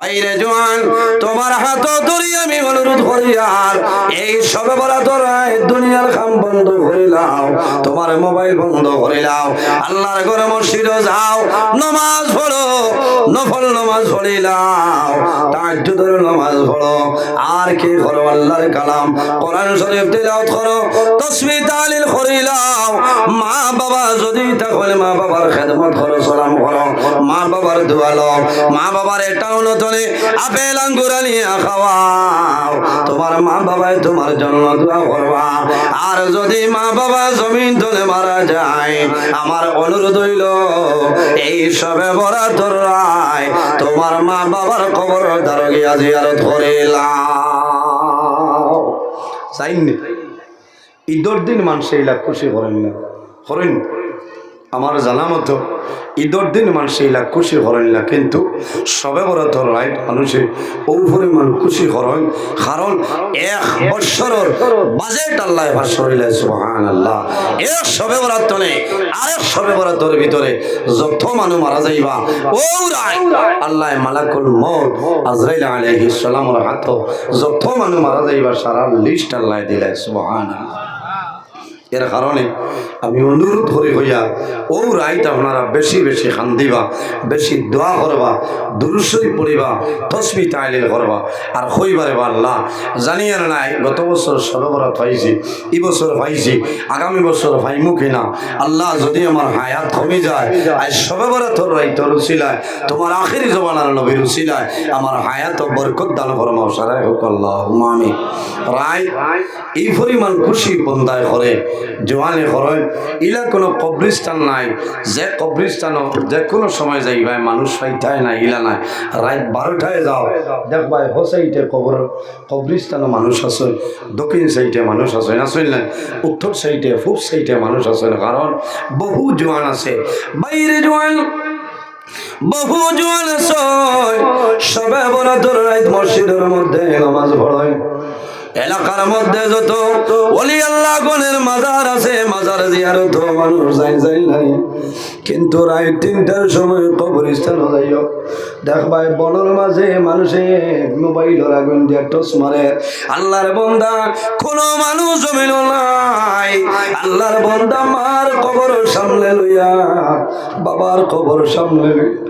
বাইরে জোয়ান, তোমার হাত ধরি আমি অনুরোধ করি এই সবে বলা তোরাই দুনিয়ার খাম বন্ধ করে লাও তোমার মোবাইল বন্ধ করে লাও আল্লাহর ঘরে মসজিদ যাও, নমাজ পড়ো নফল নমাজ পড়ি লাও তাজ্জুদের নমাজ পড়ো। আর কি করো আল্লাহর কালাম? কোরআন শরীফ তেলাওয়াত করো। তসবিহ তালিল করি লাও মা বাবা যদি তাহলে মা বাবার খেদমত করো, সালাম করো। মা বাবার দোয়া মা বাবার এটাও নতনে আপেল, আঙ্গুর আনিয়া খাওয়াও। তোমার মা বাবাই তোমার জন্য দোয়া করবা। আর যদি মা বাবা জমিন তলে মারা যায়, আমার অনুরোধ হইল, এই সবে বরা রায় তোমার মা বাবার খবর দ্বারা গিয়া জিয়ারত করে চাইনি ঈদর দিন মানুষ এইলা খুশি করেন না। করেন আমার জানা মতো ঈদর দিন মানুষ এইলা খুশি করেন না, কিন্তু সবে বড় তোর রাইট মানুষে ও পরিমাণ খুশি করেন কারণ এক বৎসরের বাজেট আল্লাহ ভাসরিলে সুহান আল্লাহ এক সবে বরাতনে আরেক সবে বরাতর ভিতরে যত মানুষ মারা যাইবা, ও আল্লাহ মালাকুল মৌত আজরাইল আলাইহিস সালামর হাত, যত মানুষ মারা যাইবা সারা লিস্ট আল্লাহ দিলে সুহান আল্লাহ এর কারণে আমি অনুরোধ করি হইয়া ও রাইত আপনারা বেশি বেশি খান্দিবা বেশি দোয়া করবা দুরুসই পড়িবা তসবি তাইলিল করবা। আর হইবারে বা আল্লাহ জানি আর নাই গত বছর সরবরাত পাইছি এই বছর পাইছি আগামী বছর পাইমু কিনা? আল্লাহ যদি আমার হায়াত কমে যায় আজ সরবরাত রাইত রুসিলায় তোমার আখেরি জবানার নবী রুসিলায় আমার হায়াত ও বরকত দান ফরমাও সারাই হোক আল্লাহ আমি রায় এই পরিমাণ খুশি বন্দায় করে জোয়ানে করেন ইলা কোনো কবরিস্তান নাই। যে কবরিস্তান যে কোনো সময় যাই ভাই, মানুষ ফাইটায় নাই, ইলা নাই। রাত বারোটায় যাও। দেখ ভাই, হো সাইডে কবর কবরিস্তানও মানুষ আছে, দক্ষিণ সাইডে মানুষ আছে, না শুনলেন উত্তর সাইডে, পূব সাইডে মানুষ আছে, কারণ বহু জোয়ান আছে। বাইরে জোয়ান, বহু জোয়ান আছে। সবে বড় তোর রাত মসজিদের মধ্যে নামাজ পড়ায় এলাকার মধ্যে যত ওলি আল্লাহ গণের মাজার আছে, মাজার জিয়ারত মানুষ যাই যাই নাই। কিন্তু রায় তিনটার সময় কবরস্থান যাইও। দেখবাই বনের মাঝে মানুষে মোবাইলের আগুন দিয়ে টস মারে। আল্লাহর বন্দা, কোনো মানুষ জমিল নাই। আল্লাহর বন্দা মার কবর সামনে লইয়া, বাবার কবর সামনে লইয়া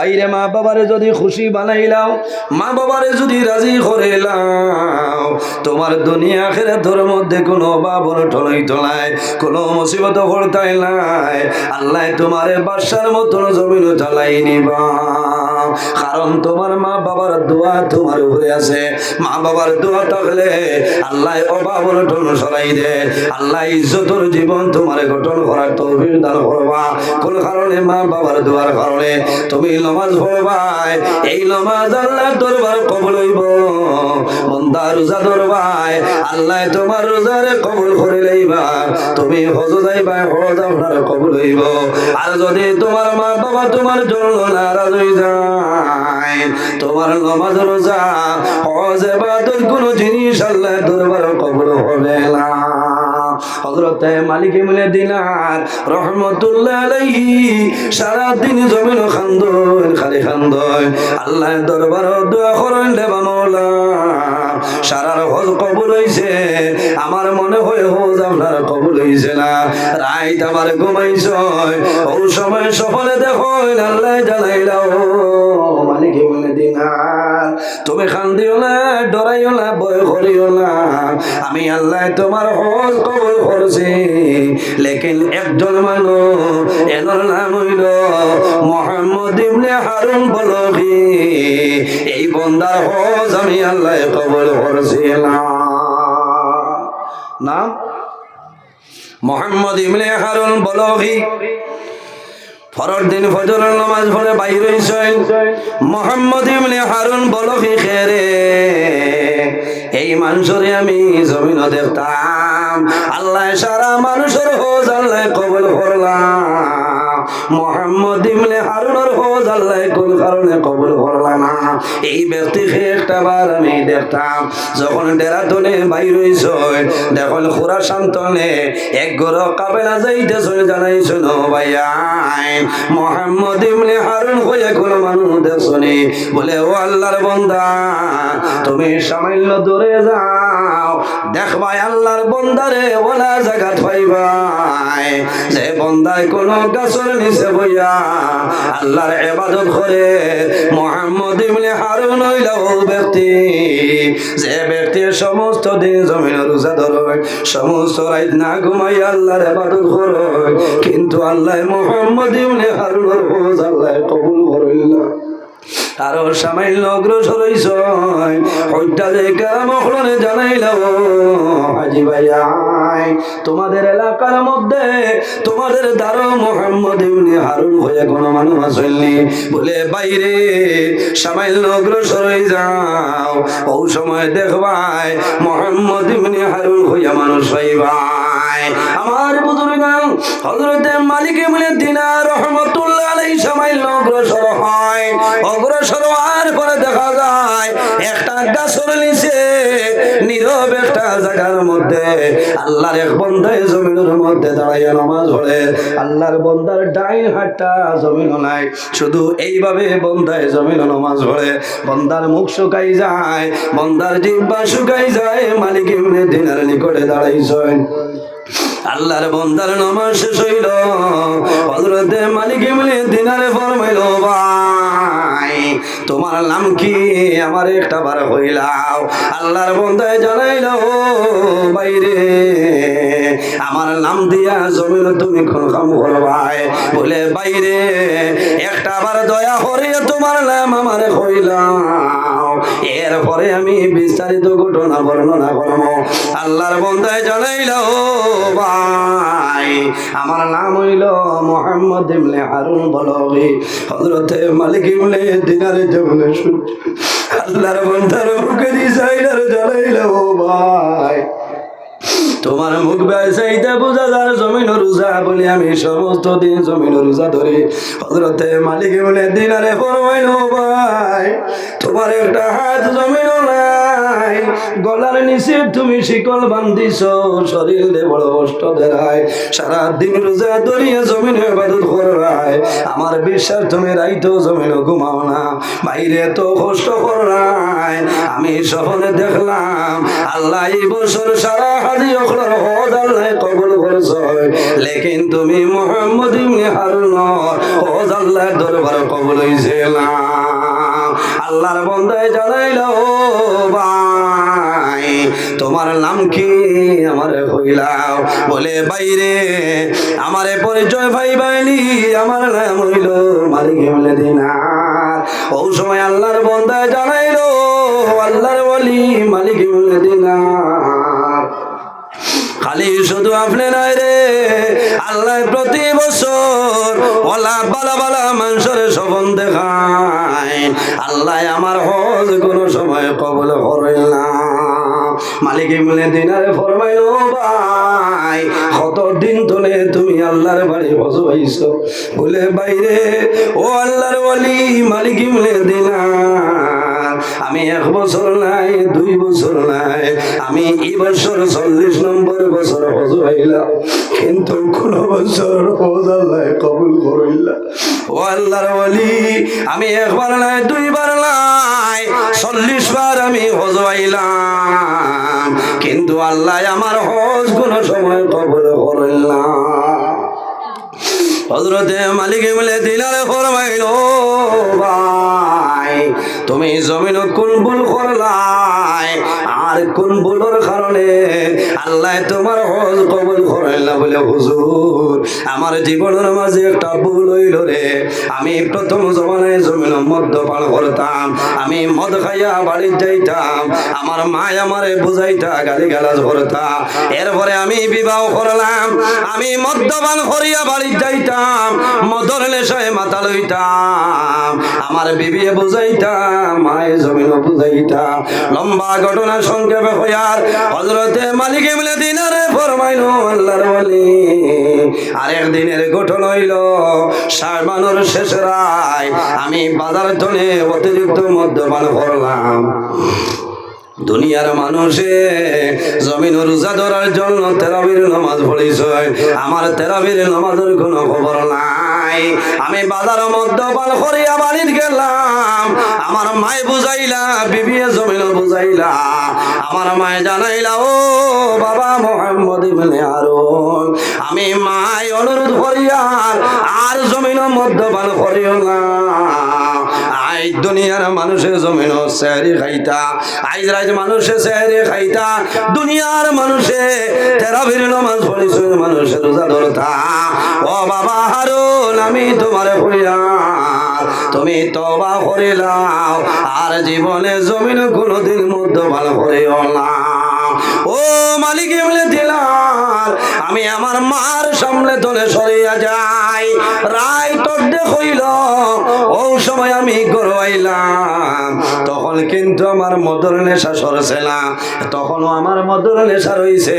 বাইরে মা বাবারে যদি খুশি বানাইলাও মা বাবারে যদি রাজি করেলাও তোমার দুনিয়া খেরে ধর মধ্যে কোনো বাবর ঠলাই ঠলায় কোনো মুসিবত ভরতাই নাই। আল্লাহ তোমারে বাসার মতন জমিন চালাই নিবা। কারণ তোমার মা বাবার দোয়া তোমার উপরে আছে। মা বাবার দোয়া থাকলে আল্লাহ অভাবর ঠন সরাই দে। আল্লাহ ইজ্জতর জীবন তোমার গঠন করার তৌফিক দান করবা। কোন কারণে মা বাবার দোয়ার কারণে? তুমি নমাজ পড়বাই, এই নমাজ আল্লাহ দরবার কবল হইব। বন্দা রোজা ধরবাই, আল্লাহ তোমার রোজারে কবল করে লইবা। তুমি হজ যাইবা হজ আপনার কবল হইব। আর যদি তোমার মা বাবা তোমার জন্য নারাজ হয়ে যায় তোমার নমাজ রোজা হজ এবাদত কোন জিনিস আল্লাহ দরবার কবল হবে না। হজরতে মালিক মিলে দিনার রহমতুল্লাহ আলাইহি সারা দিন জমিন খান্দন, খালি আল্লাহ দরবার দোয়া করেন সারার হজ কবুল হইছে। আমার মনে হয় হজ আপনার কবুল হইছে না। রাইত আমার ঘুমাইছ। ও সময় সফলে দেখো আল্লাহ মিলে দিনার তুমি খান্দিও না, ডরাইও না, ভয় করিও না। আমি আল্লাহ তোমার হজ কবুল করছি। লেকিন একজন মানুষ এনার নাম হইল মোহাম্মদ ইবনে হারুন বলবি। এই বন্দার হজ আমি আল্লাহ কবুল করছিলাম নাম? মোহাম্মদ ইবনে হারুন বলবি ফরর দিন ফজরের নামাজ পড়ে বাইর হইছেন মোহাম্মদ ইবনে হারুন বলবি খেরে, এই মানুষরে আমি জমিন দেখতাম। আল্লাহ সারা মানুষের হোজ আল্লাহ কবল করলাম। মোহাম্মদ ইমলে হারুনের হজ আল্লাহ কোন কারণে কবুল করলা না। এই ব্যক্তিকে একটা আমি দেখতাম, যখন ডেরাদনে বাইর হইছ। দেখুন খুরা শান্তনে এক গর কাবেলা যাইতে শুনে জানাইছ ন ভাইয়াই মোহাম্মদ ইমলে হারুন হয়ে কোন মানুষ দেখছনি বলে, ও আল্লাহর বন্দা, তুমি সামান্য দূরে যাও। দেখবাই আল্লাহর বন্দারে ওলা জায়গা পাইবাই যে বন্দায় কোন গাছের নিচে বইয়া, আল্লাহর ইবাদত করে মোহাম্মদ ইবনে হারুন হইল ব্যক্তি, যে ব্যক্তি সমস্ত দিন জমিন রোজা ধরে সমস্ত রাত না ঘুমাই আল্লাহর ইবাদত করে কিন্তু আল্লাহ মোহাম্মদ ইবনে হারুনের রোজা আল্লাহ কবুল আরও সামান্য অগ্রসর কেরামখলনে জানাইল। হাজি ভাইয়াই তোমাদের এলাকার মধ্যে তোমাদের মোহাম্মদ হারুন হয়ে কোনো মানুষ বলে, বাইরে সামান্য অগ্রসর যাও। ও সময় দেখবাই মোহাম্মদ ইবনে হারুন হইয়া মানুষ হইবাই আমার বুজুর্গ হজরতে মালিক ইবনে দিনার রহমতুল্লাহ আলাইহি সামান্য অগ্রসর হয়। অগ্রসর হওয়ার পরে দেখা যায়, একটা গাছর নিচে, নীরব একটা জায়গার মধ্যে আল্লাহর এক বন্ধায় জমিনের মধ্যে দাঁড়াইয়া নামাজ পড়ে। আল্লাহর বন্দার ডাইন হাতটা জমিন নাই, শুধু এইভাবে বন্ধায় জমিন নামাজ পড়ে। বন্দার মুখ শুকাই যায় বন্দার জিব্বা শুকাই যায়, মালিক ইবনে দিনার নিকটে দাঁড়াইছেন। আল্লাহর বন্দার নামাজ শেষ হইল। হজরতে মালিক ইবনে দিনারে ফরমাইল ভাই তোমার নাম কি? আমার একটা বার হইলাও। আল্লাহর বন্দায় জানাইল বাইরে, আমার নাম দিয়া জমিন তুমি কোন কাম করবাই বলে, বাইরে, একটা বার দয়া করে তোমার নাম আমার হইলাম এরপরে আমি বিস্তারিত ঘটনা বর্ণনা করব। আল্লাহর বন্দায় জানাইল ভাই, আমার নাম হইল মোহাম্মদ ইবনে হারুন বলবি। হজরতে মালিক ইবনে দিনারে আল্লাহর মুখে ভাই। তোমার মুখ ব্যবসায়ীতে বোঝা যার জমিন রোজা বলি আমি সমস্ত দিন জমিন রোজা ধরে। হজরতে মালিক বলে দিনারে ফরমাইল ভাই তোমার একটা হাত জমিন গলার নিচে তুমি শিকল বান্ধিছ, শরীর দে বড় কষ্ট দেয় সারা দিন রোজা ধরিয়ে জমিন ইবাদত করায়। আমার বিশ্বাস, তুমি রাইতো জমিন ঘুমাও না। বাইরে তো কষ্ট করায়। আমি শহরে দেখলাম, আল্লাহ বছর সারা হাজি অখলার আল্লাহ কবুল করেছ। লেকিন তুমি মোহাম্মদ ইবনে হারুন হজ আল্লাহর দরবার কবুল না। আল্লাহর বন্দায় জানাইল ভাই, তোমার নাম কি? আমার হইলাও বলে বাইরে আমারে পরিচয় ভাই বাইলি আমার নাম হইল মালিক বলে দিনার। ও সময় আল্লাহর বন্দায় জানাইল আল্লাহর বলি মালিক বলে দিনার। খালি শুধু আপনি নাই রে আল্লাহ প্রতি বছর ওলা বালা বালা মানুষের সবন দেখায় আল্লাহ আমার হজ কোনো সময় কবল করেন না। মালিক ইমলে দিনারে ফরমাইল ভাই কত দিন ধরে তুমি আল্লাহর বাড়ি পাইছো? বলে বাইরে ও আল্লাহর বলি মালিক ইমলে দিনার, আমি এক বছর নাই, দুই বছর নাই, আমি এই বছর চল্লিশ নম্বর বছর হজ হইলাম কিন্তু কোন বছর হজ আল্লাহ কবুল করিলা ও আল্লাহর বলি আমি একবার নাই দুইবার নাই চল্লিশ বার আমি হজ হইলাম কিন্তু আল্লাহ আমার হজ কোন সময় কবুল করিলাম হজরতে মালিক মিলে দিনারে ফরমাইল ভাই, তুমি জমিন কোন ভুল করলাই। আর কোন ভুলের কারণে আল্লাহ তোমার হজ কবুল করেন না বলে হুজুর। আমার জীবনের মাঝে একটা ভুল হইল রে। আমি প্রথম জমানায় জমিন মদ্যপান করতাম। আমি মদ খাইয়া বাড়ি যাইতাম। আমার মা আমারে বুঝাইতা গালি গালাজ করতা। এরপরে আমি বিবাহ করলাম। আমি মদ্যপান করিয়া বাড়ি যাইতাম। মদর নেশায় মাথা লইতাম। আমার বিবিয়ে বুঝাইতাম মায়ে জমিন বুঝাইতাম লম্বা ঘটনা সংক্ষেপে হইয়ার হজরতে মালিক ইবনে দিনারে ফরমাইল, আল্লাহর ওয়ালি। আরেক দিনের গঠন হইল। সারবানোর শেষ রায়। আমি বাজার ধনে অতিরিক্ত মদ্যপান করলাম। দুনিয়ার মানুষে জমিন রোজা ধরার জন্য তেরাবির নামাজ পড়িছ। আমার তেরাবির নামাজের কোনো খবর নাই। আমি বাজার মদ্যপান করিয়া বাড়ির গেলাম। আমার মায় বুঝাইলা বিবিয়ে জমিন বুঝাইলা। আমার মায় জানাইলা, ও বাবা মোহাম্মদ ইবনে হারুন, আমি মায় অনুরোধ করিয়ার আর জমিন মদ্যপান করিও না। দুনিয়ার মানুষের জমিন স্যারি খাইতা। আইজ রাজ মানুষে স্যারি খাইতা। দুনিয়ার মানুষে তেরাবির নমাজ পড়িছ মানুষের রোজা ধরতা। ও বাবা হারুন, আমি তোমারে হইয়া তুমি তবা করিলাও আর জীবনে জমিন কোনোদিন মধ্যে ভালো করিও ও মালিক বলে দিলাম আমি আমার মার সামনে তোলে সরিয়া যাই। রায় তোর হইল। ও সময় আমি গড়াইলাম তখন কিন্তু আমার মদর নেশা সরছে না। তখনও আমার মদর নেশা রইছে।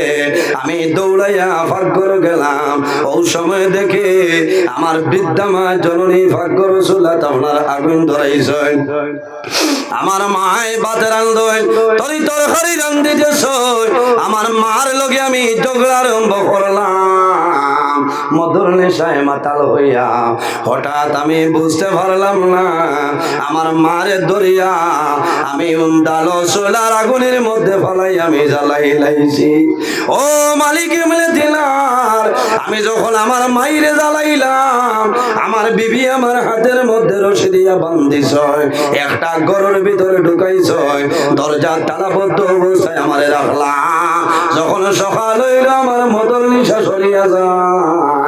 আমি দৌড়াইয়া ভাগ্যর গেলাম। ও সময় দেখে আমার বৃদ্ধা মা জননী ভাগ্য রসুল্লাহ আপনার আগুন ধরাইছে। আমার মায় বাতে রান্ধই তরি তরকারি রান্ধিতেছ। আমার মার লগে আমি ঝগড়া আরম্ভ করলাম। মধুর নেশায় মাতাল হইয়া হঠাৎ আমি বুঝতে পারলাম না, আমার মারে দরিয়া আমি ডালো সোলার আগুনের মধ্যে ফলাই আমি জ্বালাই লাইছি। ও মালিক মিলে দিলার, আমি যখন আমার মাইরে জ্বালাইলাম, আমার বিবি আমার হাতের মধ্যে রশি দিয়া বান্ধিছ একটা গরুর ভিতরে ঢুকাইছ দরজা তালাবদ্ধ অবস্থায় আমারে রাখলাম। যখন সকাল হইল, আমার মদল নিশা সরিয়া যায়।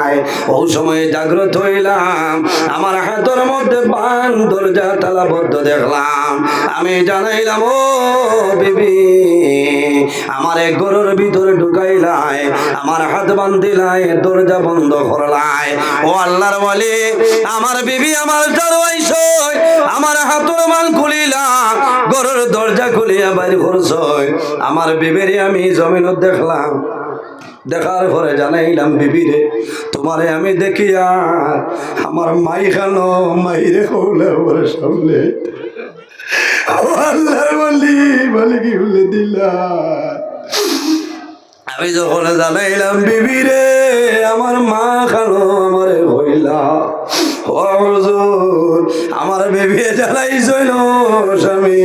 জাগ্রত হইলাম। আমার হাতের মধ্যে বান দরজা তালাবদ্ধ দেখলাম। আমি জানাইলাম, ও বিবি, আমার এক গরুর ভিতরে ঢুকাইলাই, আমার হাত বান্ধিলাই, দরজা বন্ধ করলাই। ও আল্লাহর বলে আমার বিবি, আমার দরওয়াইছ আমার হাতের মান খুলিলা গরুর দরজা খুলিয়া বাড়ি করছ আমার বিবেরে আমি জমিনত দেখলাম। দেখার পরে জানাইলাম, বিবিরে, তোমারে আমি দেখিয়া আমার মাই খান, মাইরে হলে ওর সামনে। আমি যখন জানাইলাম, বিবিরে, আমার মা খানো, আমারে হইলা আমার বেবি জানাইছিল স্বামী।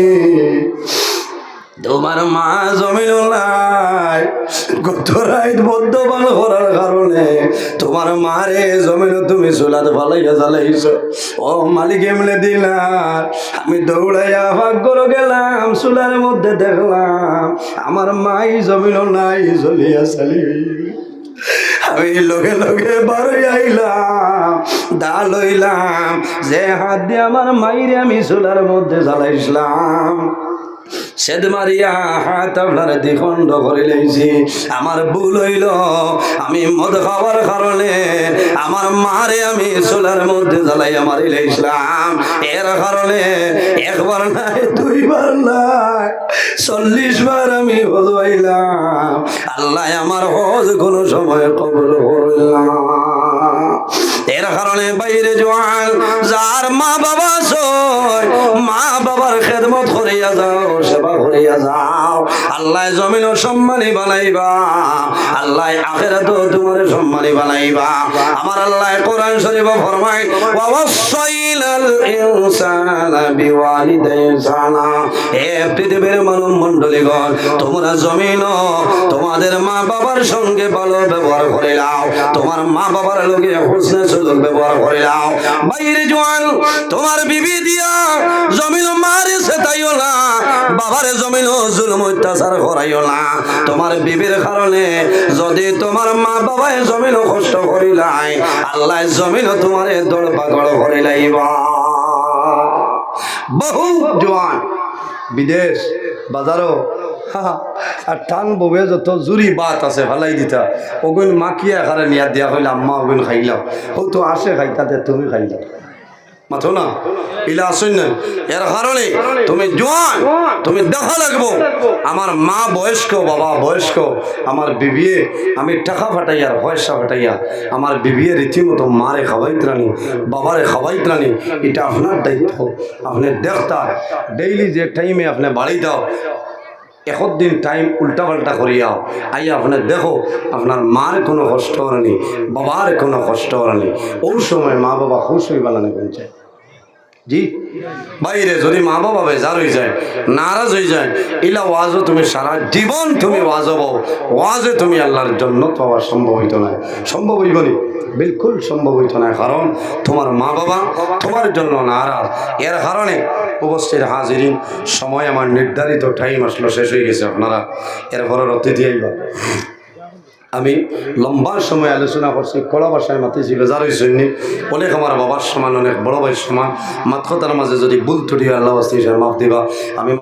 তোমার মা জমিল নাই গত রাইত মদ্যপান করার কারণে তোমার মারে জমিন তুমি চুলাত ভালাইয়া জ্বালাইছ। ও মালিক এমলে দিলাম আমি দৌড়াইয়া ভাগ্যর গেলাম, চুলার মধ্যে দেখলাম আমার মাই জমিল নাই, জ্বলিয়া চালি আমি লগে লগে বারোই আইলাম দা লইলাম, যে হাত দিয়ে আমার মাইরে আমি চুলার মধ্যে জ্বালাইছিলাম। সেদ মারিয়া হাত আপনার দ্বিখণ্ড করে লেছি আমার ভুল হইল, আমি মদ খাওয়ার কারণে আমার মারে আমি চুলার মধ্যে জ্বালাইয়া মারি লেছিলাম এর কারণে একবার নাই, দুইবার নাই, চল্লিশ বার আমি হজবাইলাম আল্লাহ আমার হজ কোনো সময় কবল করলাম এর কারণে বাইরে জোয়ান, যার মা বাবা সই বাবার খেদমত করিয়া যাও সেবা করিয়া যাও। আল্লাহ জমিন সম্মানী বানাইবা। আল্লাহ আখেরা তো তোমার সম্মানী বানাইবা। আমার আল্লাহ কোরআন শরীফ ফরমাই ওয়াসাইলাল ইনসানা হে পৃথিবীর মানব মণ্ডলীগণ, তোমরা জমিন তোমাদের মা বাবার সঙ্গে ভালো ব্যবহার করে নাও। তোমার মা বাবার লোকে হুসনে সুযোগ ব্যবহার করে নাও। বাইরে জোয়ান, তোমার বিবি দিয়া জমিন মারে সে তাইও না? বাবারে জমিন জুলুম অত্যাচার করাইও না। তোমার বিবির কারণে যদি তোমার মা বাবায় জমিন কষ্ট করিলাই আল্লাহ জমিন তোমারে দৌড় পাকড় করিলাইবা বহু জোয়ান, বিদেশ, বাজারও আর টান ববে যত জুরি বাত আছে, ভালাই দিতা ওগুন মাকিয়া খারে নিয়া দিয়া হইলে, আম্মা ওগুন খাইলাম ও তো আসে খাইতাতে, তুমি খাইলাম মাথো না? ইলা আসুন না এর কারণে তুমি জোয়ান, তুমি দেখা লাগবো। আমার মা বয়স্ক, বাবা বয়স্ক, আমার বিবিয়ে, আমি টাকা ফাটাইয়া, পয়সা ফাটাইয়া, আমার বিবিয়ে রীতিমতো মারে খাওয়াইত রানি, বাবারে খাওয়াইত রানি, এটা আপনার দায়িত্ব, আপনি দেখতা। ডেইলি যে টাইমে আপনি বাড়ি দাও এখন দিন টাইম উল্টা পাল্টা করিয়াও আইয়া আপনার দেখো, আপনার মার কোনো কষ্ট হয়নি, বাবার কোনো কষ্ট হয়নি। ওই সময় মা বাবা খুশ হয়ে বেলানে বলছে জি? বাইরে যদি মা বাবা বেজার হয়ে যায়, নারাজ হয়ে যায় এলা ওয়াজও তুমি সারা জীবন তুমি ওয়াজ হব ওয়াজে তুমি আল্লাহর জন্য পাওয়া সম্ভব হইতো না। সম্ভব হইব নি? বিলকুল সম্ভব হইতো না। কারণ তোমার মা বাবা তোমার জন্য নারাজ। এর কারণে উপস্থিত হাজিরিন, সময় আমার নির্ধারিত টাইম আসলো, শেষ হয়ে গেছে আপনারা। এরপরে অতিথি আইবা। আমি লম্বা সময় আলোচনা করছি, কড়া ভাষায় মাতিছি বেজার হয়েছেন অনেক আমার বাবার সমান, অনেক বড় ভাইয়ের সমান। মাত্র তার মাঝে যদি ভুল ত্রুটি আল্লাহ মাফ দিবা। আমি